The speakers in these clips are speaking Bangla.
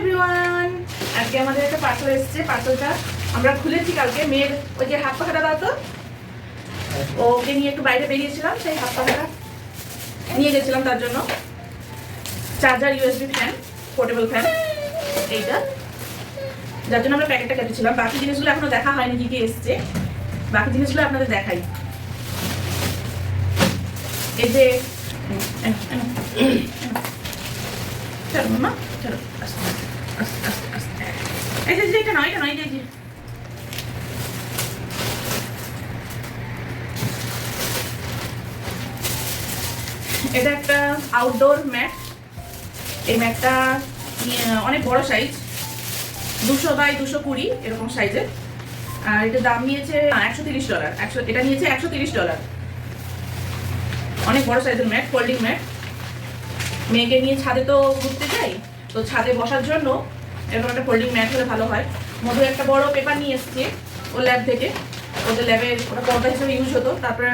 এভরিওয়ান আজকে আমাদের একটা পার্সেল এসেছে। পার্সেলটা আমরা খুলেছি কালকে। মেয়ের ওই যে হাত পাখাটা দাও তো। ওকে নিয়ে একটু বাইরে বেরিয়েছিলাম সেই হাত পাখাটা নিয়ে গেছিলাম তার জন্য। Charger USB fan portable fan এইটা। যার জন্য আমরা প্যাকেটটা কেটেছিলাম বাকি জিনিসগুলো এখনও দেখা হয়নি কি কি এসছে। বাকি জিনিসগুলো আপনাদের দেখাই। এই যে এই, চলো আস্তে আস্তে আস্তে আস্তে যে এটা নয় এটা নয় যে এটা একটা আউটডোর ম্যাট এই ম্যাটটা অনেক বড় সাইজ দুশো বাই দুশো কুড়ি, এরকম সাইজের আর এটার দাম নিয়েছে একশো তিরিশ ডলার একশো, এটা নিয়েছে একশো তিরিশ ডলার অনেক বড় সাইজের ম্যাট ফোল্ডিং ম্যাট মেয়েকে নিয়ে ছাদে তো ঘুরতে যাই। তো ছাদে বসার জন্য এরকম একটা ফোল্ডিং ম্যাট হলে ভালো হয়। মধু একটা বড় পেপার নিয়ে এসছে ও ল্যাব থেকে। ওদের ল্যাবে ওটা পর্দা হিসেবে ইউজ হতো, তারপরে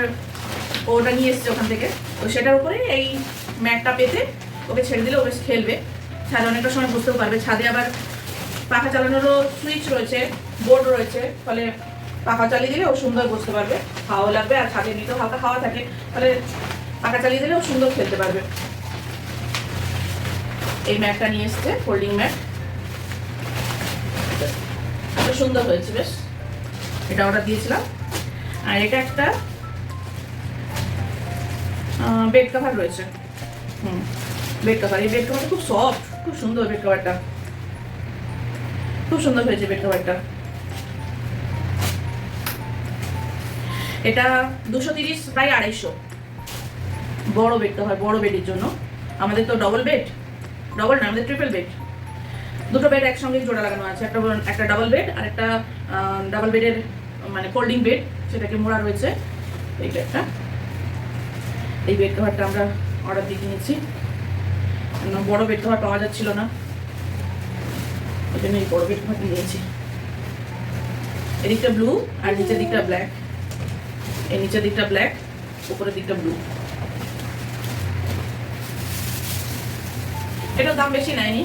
ওটা নিয়ে এসছে ওখান থেকে। তো সেটার উপরে এই ম্যাটটা পেতে ওকে ছেড়ে দিলে ও বেশ খেলবে। ছাদে অনেকটা সময় বুঝতেও পারবে। ছাদে আবার পাখা চালানোরও সুইচ রয়েছে বোর্ড রয়েছে, ফলে পাখা চালিয়ে দিলে ও সুন্দর বুঝতে পারবে। হাওয়া লাগবে আর ছাদে নিতেও হালকা খাওয়া থাকে, ফলে পাখা চালিয়ে দিলে ও সুন্দর খেলতে পারবে। এই ম্যাটটা নিয়ে এসছে ফোল্ডিং ম্যাট সুন্দর হয়েছে, বেশ। এটা অর্ডার দিয়েছিলাম। আর এটা একটা বেড কভার রয়েছে। হুম বেড কভার এই বেড কভারটা খুব সফট খুব সুন্দর বেড কভারটা খুব সুন্দর হয়েছে বেড কভারটা এটা দুশো তিরিশ, প্রায় আড়াইশো। বড় বেড কভার বড় বেডের জন্য। আমাদের তো ডবল বেড ডবল না আমাদের ট্রিপল বেড দুটো বেড একসঙ্গে জোড়া লাগানো আছে, একটা একটা ডাবল বেড আর একটা ডাবল বেডের মানে ফোল্ডিং বেড সেটাকে মোড়া রয়েছে। এই বেডটা এই বেড কভারটা আমরা অর্ডার দিয়ে কিনেছি। বড় বেড কভার পাওয়া যাচ্ছিল না। ওই জন্য এই বড় বেড কভারটা নিয়েছি এদিকটা ব্লু আর নিচের দিকটা ব্ল্যাক এই নিচের দিকটা ব্ল্যাক উপরের দিকটা ব্লু এটার দাম বেশি নেয়নি।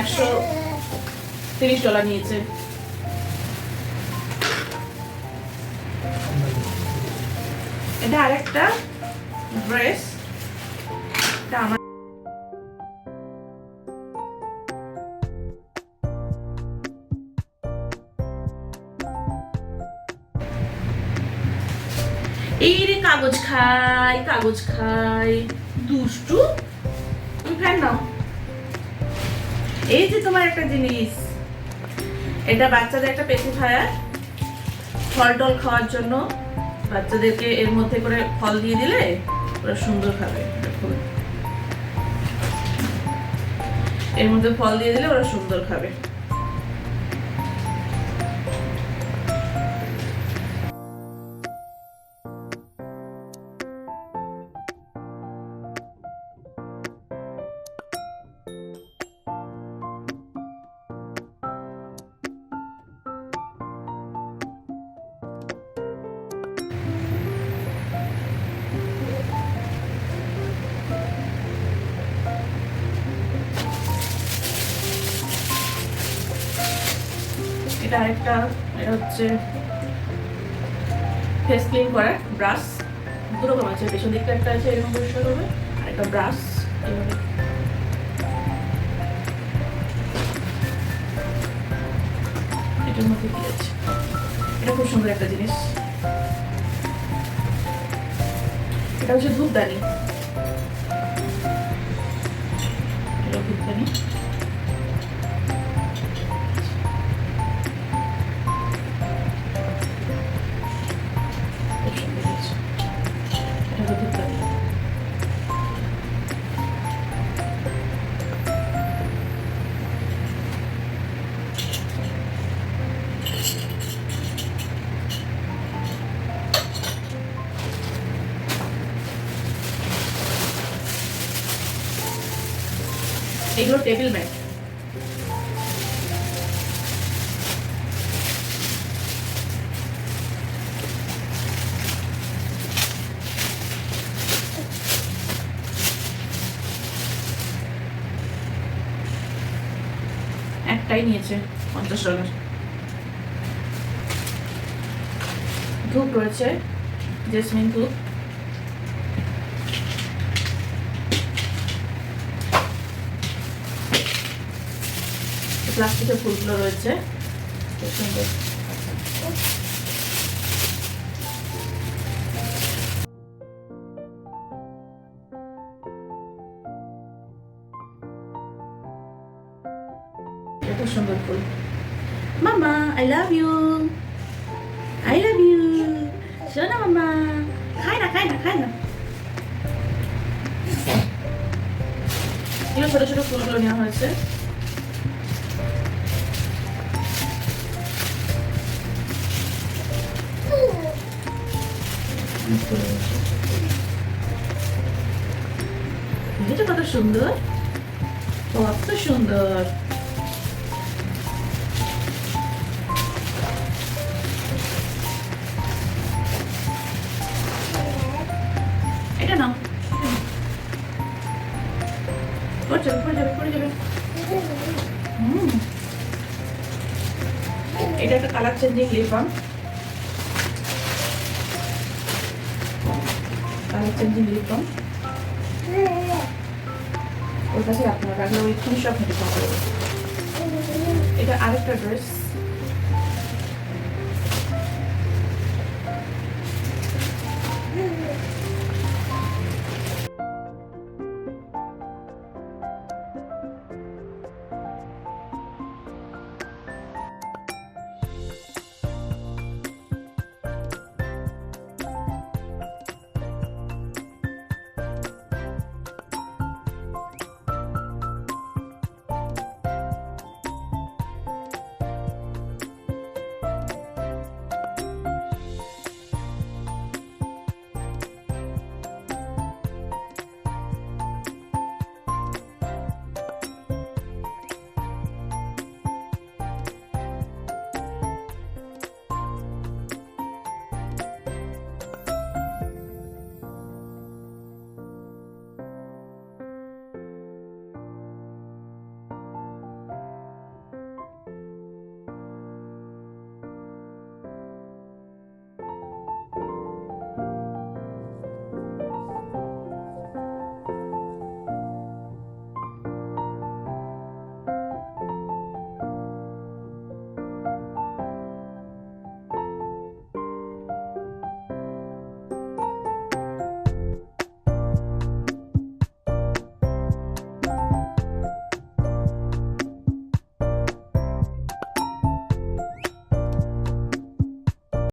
একশো তিরিশ ডলার নিয়েছে। এটা আরেকটা ড্রেস আমার এই রে কাগজ খাই কাগজ খাই। দুষ্টু এই যে তোমার একটা জিনিস, এটা বাচ্চাদের একটা পেসিফায়ার ফল টল খাওয়ার জন্য বাচ্চাদেরকে এর মধ্যে করে ফল দিয়ে দিলে ওরা সুন্দর খাবে এর মধ্যে ফল দিয়ে দিলে ওরা সুন্দর খাবে। এটা আরেকটা এটা হচ্ছে ফেস ক্লিন করার ব্রাশ দু রকম আছে, পেছন দিকটা একটা আছে, এরকম পরিষ্কার করবে, আর একটা ব্রাশ এটার মধ্যে কি আছে এটা খুব সুন্দর একটা জিনিস। এটা হচ্ছে ধূপদানি। ধূপদানি। এগুলো টেবিল ম্যাট একটাই নিয়েছে পঞ্চাশ ডলার ধূপ রয়েছে জেসমিন ধূপ। প্লাস্টিকের ফুলগুলো রয়েছে। এত সুন্দর ফুল। মামা I love you I love you মামা। না না না। এগুলো ছোট ছোট ফুলগুলো নেওয়া হয়েছে। এটা কত সুন্দর? কত সুন্দর। এটা নাও। পড়ে যাবে পড়ে যাবে এটা একটা colour changing lip changing lip balm ওর কাছে আপনার রাখলে ওই খুবই সব হেঁটে এটা আরেকটা ড্রেস